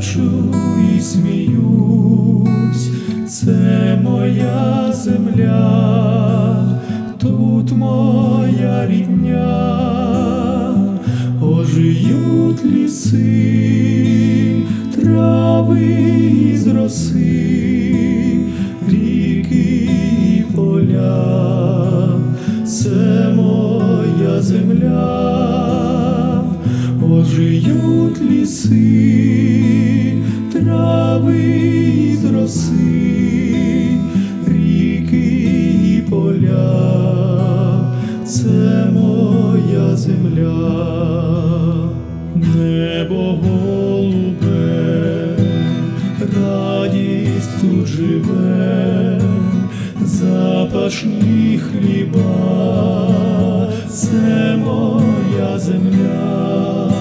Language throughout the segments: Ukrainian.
плачу і сміюсь, це моя земля, тут моя рідня, ожиють ліси, трави із роси, ріки і поля, це моя земля, ожиють ліси. Моя земля, небо голубе, радість тут живе, запашні хліба, це моя земля,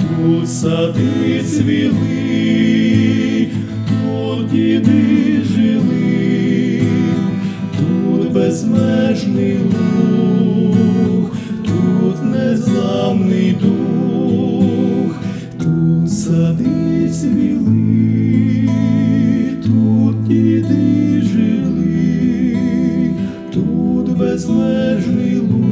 тут сади цвіли, тут діди жили, тут безмежний луг. Темний дух тут сади цвіли, тут діти жили, тут безмежний лук.